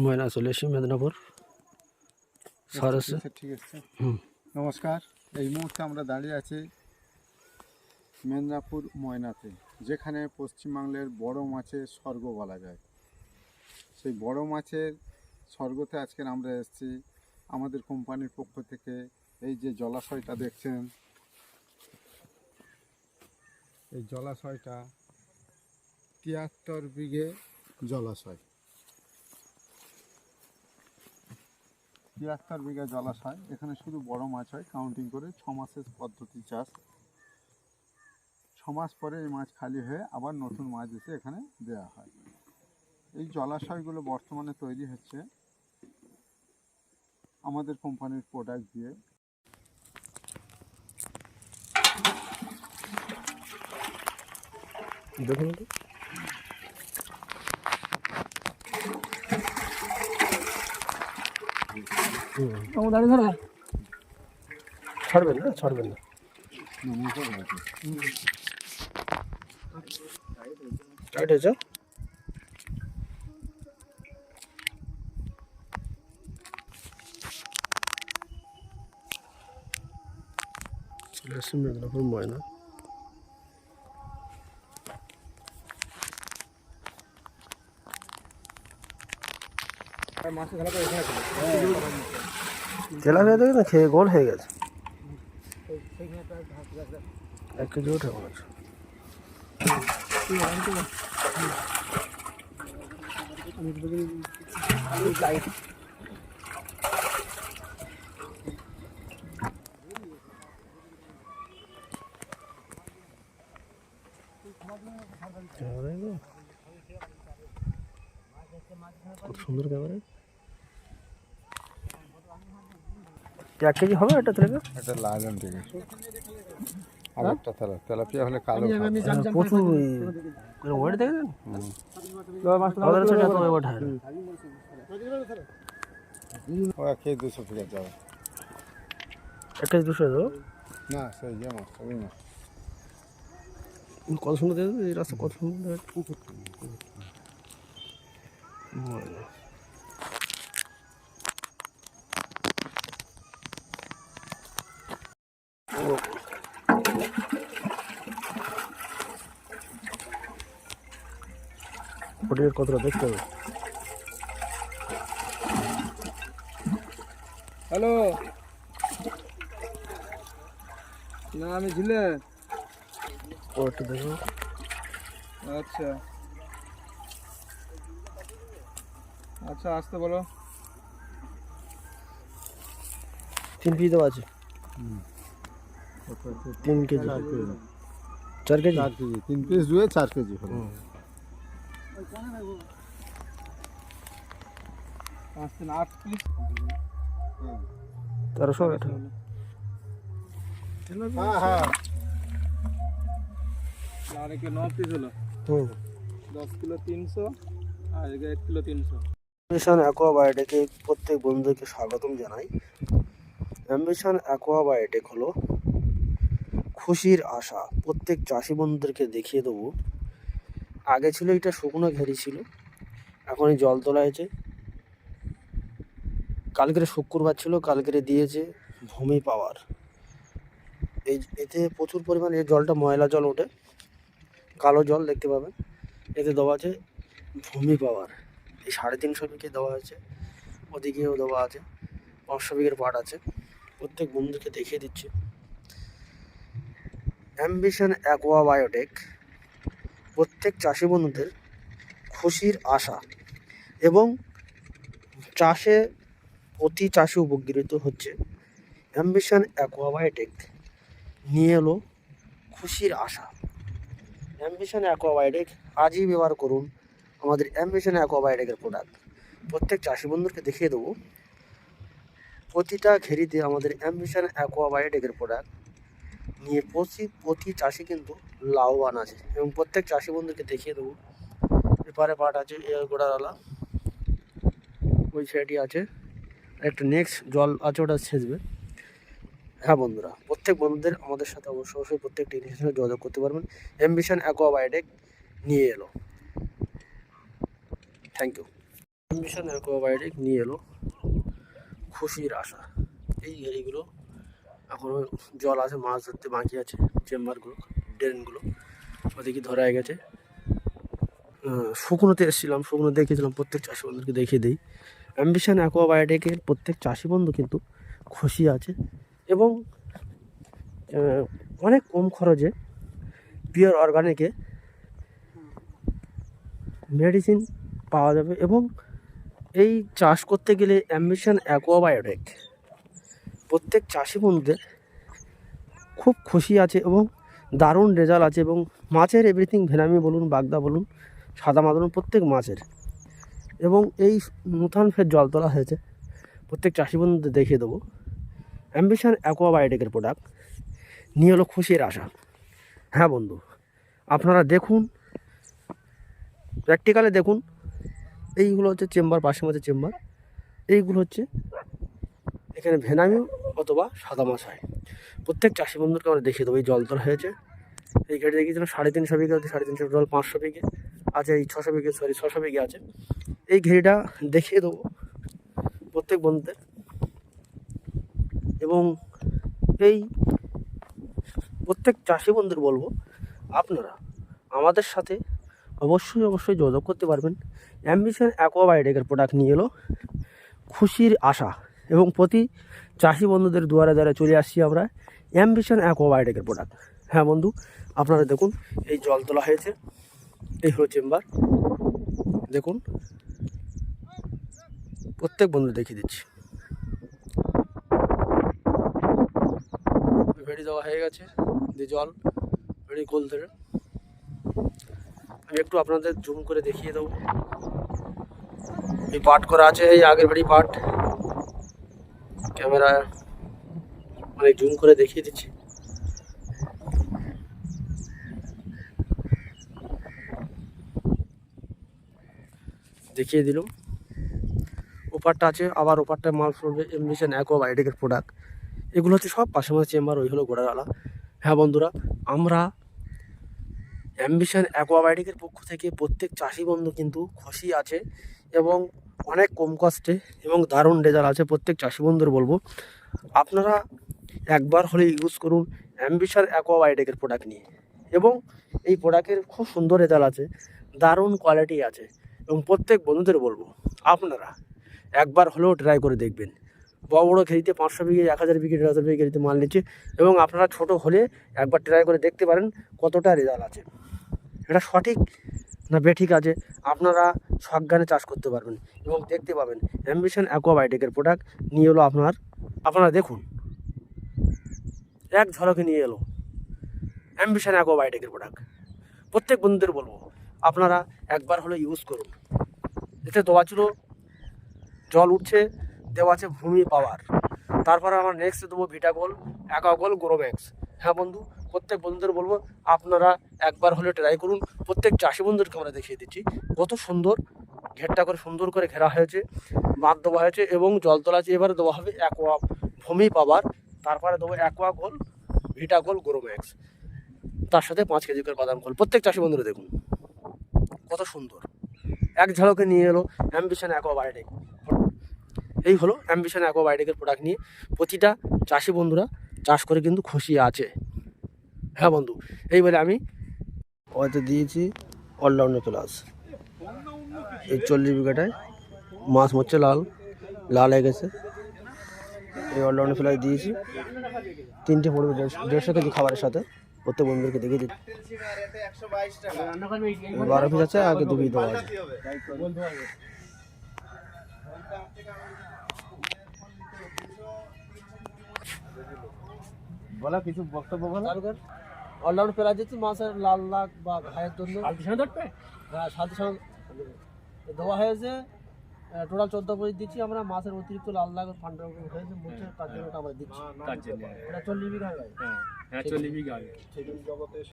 ময়না চলে এসে মেদিনীপুর। সরসে আচ্ছা, ঠিক আছে। নমস্কার। এই মুহূর্তে আমরা দাঁড়িয়ে আছি মেদিনীপুর ময়নাতে যেখানে পশ্চিমবাংলার বড় মাছের স্বর্গ বলা যায়। সেই বড় মাছের স্বর্গতে আজকের আমরা এসেছি আমাদের কোম্পানির পক্ষ থেকে এই যে জলাশয়টা দেখছেন। এই জলাশয়টা তিয়াত্তর বিঘে জলাশয়। তিয়াত্তর বিঘা জলাশয়। এখানে শুধু বড় মাছ হয় কাউন্টিং করে ছ মাসের পদ্ধতি চাষ। ছ মাস পরে এই মাছ খালি হয়ে আবার নতুন মাছ এসে এখানে দেওয়া হয়। এই জলাশয়গুলো বর্তমানে তৈরি হচ্ছে আমাদের কোম্পানির প্রোডাক্ট দিয়ে। দেখুন তো। হুম। ছাড়বেন না ছাড়বেন না নমস্কার আছে টাইট হয়েছে চলে আসছে মেদিনীপুর ময়না তেলা হয়ে দেখে না খেয়ে গোল হয়ে গেছে। এক কেজি ওঠে মনে হচ্ছে। ক্যামেরায় সুন্দর ক্যামেরা এক কেজি হবে এটা তেলে এটা লাল ঠিক আছে। আর একটা তেলা তেলাপিয়া হলে কালো প্রচুর ওয়েট দেখেছেন? আমাদের ছোট এত ওয়েট হয় না। ও এক কেজি দুশো ফিরে যাবে। এক কেজি দুশো দেবো না সেই ইয়ে মাছ ওই মাছ। কত সুন্দর দেখেছেন? এই রাস্তা কত সুন্দর। দেখেছেন? ফটিকের কতটা দেখতে হবে হ্যালো না আমি ঝিলে। ও একটু দেখো। আচ্ছা। আচ্ছা আসতে বলো। তিন পিস দেওয়া আছে তিন কেজি। চার কেজি। চার কেজি? চার কেজি। তিন পিস ধুয়ে চার কেজি পিস। তেরোশো হ্যাঁ হ্যাঁ। আর একে ন পিস হলো। হুম। দশ কিলো তিনশো আর একে এক কিলো তিনশো। অ্যাম্বিশন অ্যাকোয়াবায়োটেকে প্রত্যেক বন্ধুকে স্বাগতম জানাই। অ্যাম্বিশন অ্যাকোয়াবায়োটেক হলো খুশির আশা। প্রত্যেক চাষি বন্ধুদেরকে দেখিয়ে দেবো। আগে ছিল এটা শুকনো ঘেরি ছিল, এখন জল তোলা হয়েছে। কালকের শুক্রবার ছিল, কালকের দিয়েছে ভূমি পাওয়ার। এই এতে প্রচুর পরিমাণে এই জলটা ময়লা জল ওঠে, কালো জল দেখতে পাবেন। এতে দেওয়া আছে ভূমি পাওয়ার। এই সাড়ে তিনশো বিঘে দেওয়া আছে, ওদিকেও দেওয়া আছে, পাঁচশো বিঘের পাট আছে। প্রত্যেক বন্ধুকে দেখিয়ে দিচ্ছি। অ্যাম্বিশন অ্যাকোয়া বায়োটেক প্রত্যেক চাষি বন্ধুদের খুশির আশা এবং চাষে প্রতি চাষি উপকৃত হচ্ছে। অ্যাম্বিশন অ্যাকোয়া বায়োটেক নিয়ে এলো খুশির আশা। অ্যাম্বিশন অ্যাকোয়া বায়োটেক আজই ব্যবহার করুন আমাদের অ্যাম্বিশন অ্যাকোয়াবায়োটিকের প্রোডাক্ট প্রত্যেক চাষি বন্ধুকে দেখিয়ে দেবো। প্রতিটা ঘেরিতে আমাদের অ্যাম্বিশন অ্যাকোয়াবায়োটিকের প্রোডাক্ট নিয়ে প্রতি প্রতি চাষি কিন্তু লাভবান আছে। এবং প্রত্যেক চাষি বন্ধুকে দেখিয়ে দেবো। এপারে পাট আছে, এ গোড়াওয়ালা ওই সাইডই আছে। একটা নেক্সট জল আছে, ওটা ছেঁচবে হ্যাঁ বন্ধুরা, প্রত্যেক বন্ধুদের আমাদের সাথে অবশ্যই অবশ্যই প্রত্যেক টেকনিশিয়ানের সাথে যোগাযোগ করতে পারবেন। অ্যাম্বিশন অ্যাকোয়াবায়োটেক নিয়ে এলো। থ্যাংক ইউ অ্যাম্বিশন অ্যাকোয়াবায়োটেক নিয়ে এলো। খুশির আশা। এই, এইগুলো এখনও জল আছে, মাছ ধরতে বাকি আছে, চেম্বারগুলো, ড্রেনগুলো। ওদিকে ধরা হয়ে গেছে। শুকনোতে এসেছিলাম, শুকনো দেখেছিলাম প্রত্যেক চাষি বন্ধুকে দেখিয়ে দিই। অ্যাম্বিশন অ্যাকোয়াবায়োটেকের প্রত্যেক চাষি বন্ধু কিন্তু খুশি আছে এবং অনেক কম খরচে পিওর অর্গানিকে মেডিসিন পাওয়া যাবে এবং এই চাষ করতে গেলে অ্যাম্বিশন অ্যাকোয়াবায়োটেক প্রত্যেক চাষি বন্ধুদের খুব খুশি আছে এবং দারুণ রেজাল্ট আছে এবং মাছের এভরিথিং ভেনামি বলুন, বাগদা বলুন, সাদা মাছ বলুন প্রত্যেক মাছের। এবং এই নূতন ফের জল তোলা হয়েছে। প্রত্যেক চাষি বন্ধুদের দেখিয়ে দেবো। অ্যাম্বিশন অ্যাকোয়াবায়োটিকের প্রোডাক্ট নিয়ে হলো খুশির আশা। হ্যাঁ বন্ধু, আপনারা দেখুন প্র্যাকটিক্যালে দেখুন, এইগুলো হচ্ছে চেম্বার পাশে মাঝে চেম্বার এইগুলো হচ্ছে এখানে ভেনামি অথবা সাদা মাছ হয়। প্রত্যেক চাষি বন্ধুকে আমরা দেখিয়ে দেবো, এই জল তোলা হয়েছে। এই গাড়ি দেখিয়েছিলাম সাড়ে তিনশো বিঘে সাড়ে তিনশো জল পাঁচশো বিঘে আছে, এই ছশো বিঘে সরি ছশো বিঘে আছে। এই ঘেরিটা দেখিয়ে দেবো প্রত্যেক বন্ধুদের। এবং এই প্রত্যেক চাষি বন্ধুর বলব, আপনারা আমাদের সাথে অবশ্যই অবশ্যই যোগাযোগ করতে পারবেন। অ্যাম্বিশন অ্যাকোয়াবায়োটিকের প্রোডাক্ট নিয়ে এলো। খুশির আশা। এবং প্রতি চাষি বন্ধুদের দুয়ারে দুয়ারে চলে আসছি আমরা। অ্যাম্বিশন অ্যাকোয়াবায়োটিকের প্রোডাক্ট হ্যাঁ বন্ধু, আপনারা দেখুন, এই জল তোলা হয়েছে। এই হলো চেম্বার দেখুন, প্রত্যেক বন্ধু দেখিয়ে দিচ্ছি। ভেড়ি দেওয়া হয়ে গেছে, দিয়ে জল, ভেড়ি গোল ধরে। আমি একটু আপনাদের জুম করে দেখিয়ে দেবো। এই পাট করা আছে, এই আগের ভেড়ি পাট। ক্যামেরা অনেক জুম করে দেখিয়ে দিচ্ছি। দেখিয়ে দিলাম। ওপারটা আছে, আবার ওপারটা মাল পড়বে এমবিশন অ্যাকোবায়োটিকের প্রোডাক্ট এগুলো হচ্ছে সব পাশে পাশাপাশি চেম্বার ওই হলো গোড়ারালা হ্যাঁ বন্ধুরা, আমরা অ্যাম্বিশন অ্যাকোয়াবায়োটিকের পক্ষ থেকে প্রত্যেক চাষি বন্ধু কিন্তু খুশি আছে এবং অনেক কম কষ্টে এবং দারুণ রেজাল্ট আছে, প্রত্যেক চাষি বন্ধুর বলব। আপনারা একবার হলে ইউজ করুন অ্যাম্বিশন অ্যাকোয়াবায়োটিকের প্রোডাক্ট নিয়ে। এবং এই প্রোডাক্টের খুব সুন্দর রেজাল্ট আছে, দারুণ কোয়ালিটি আছে এবং প্রত্যেক বন্ধুদের বলব, আপনারা একবার হলেও ট্রাই করে দেখবেন। বড় বড়ো খেলিতে পাঁচশো বিঘে, এক হাজার বিঘে, দেড় হাজার বিঘে খেলিতে মাল নিচ্ছে এবং আপনারা ছোট হলে একবার ট্রাই করে দেখতে পারেন কতটা রেজাল্ট আছে। এটা সঠিক না বেঠিক আছে। আপনারা সজ্ঞানে চাষ করতে পারবেন এবং দেখতে পাবেন অ্যাম্বিশন অ্যাকোয়াবায়োটিকের প্রোডাক্ট নিয়ে এলো আপনার, আপনারা দেখুন। এক ঝলকে নিয়ে এলো অ্যাম্বিশন অ্যাকোয়াবায়োটিকের প্রোডাক্ট প্রত্যেক বন্ধুদের বলব, আপনারা একবার হলে ইউজ করুন। এতে দেওয়া ছিল জল উঠছে, দেওয়া আছে ভূমি পাওয়ার। তারপরে আমার নেক্সট দেবো ভিটাগোল অ্যাকাগোল গ্রোম্যাক্স হ্যাঁ বন্ধু প্রত্যেক বন্ধুদের বলব, আপনারা একবার হলে ট্রাই করুন। প্রত্যেক চাষি বন্ধুদেরকে আমরা দেখিয়ে দিচ্ছি, কত সুন্দর ঘেরটা করে সুন্দর করে ঘেরা হয়েছে, বাঁধ দেওয়া হয়েছে এবং জল তোলা এবারে দেওয়া হবে অ্যাকোয়া ভূমি পাওয়ার তারপরে দেবো অ্যাকোয়া গোল ভিটাগোল গ্রোম্যাক্স তার সাথে পাঁচ কেজি করে বাদাম খোল প্রত্যেক চাষি বন্ধুরা দেখুন, কত সুন্দর। এক ঝলকে নিয়ে এলো অ্যাম্বিশন অ্যাকোয়াবায়োটিক এই হলো অ্যাম্বিশন অ্যাকোবায়োটিকের প্রোডাক্ট নিয়ে প্রতিটা চাষি বন্ধুরা চাষ করে কিন্তু খুশি আছে। হ্যাঁ বন্ধু এই বলে আমি হয়তো দিয়েছি অলরাউন্ডার প্লাস এই চল্লিশ বিঘাটায় মাছ মরছে লাল লাল হয়ে গেছে। এই অলরাউন্ডার প্লাস দিয়েছি তিনটে পড়বে দেড়শো কেজি খাবারের সাথে। প্রত্যেক বন্ধুদেরকে দেখিয়ে দিচ্ছি। বারো পিস আছে, আগে দু দেওয়া আছে। বলা কিছু বক্তব্য বলা। অলরাউন্ড প্লেয়ার দিচ্ছি মাছের লাল লাখ বা ঘায়ের জন্য। হ্যাঁ সাথে সাথে দেওয়া হয়েছে। টোটাল চোদ্দ পঁচিশ দিচ্ছি আমরা মাছের অতিরিক্ত লাল লাখ ফান্ড হয়েছে মুখে তার জন্য আমরা দিচ্ছি। ওটা চল্লিশ বিঘা হয়। হ্যাঁ হ্যাঁ চল্লিশ বিঘা জন্য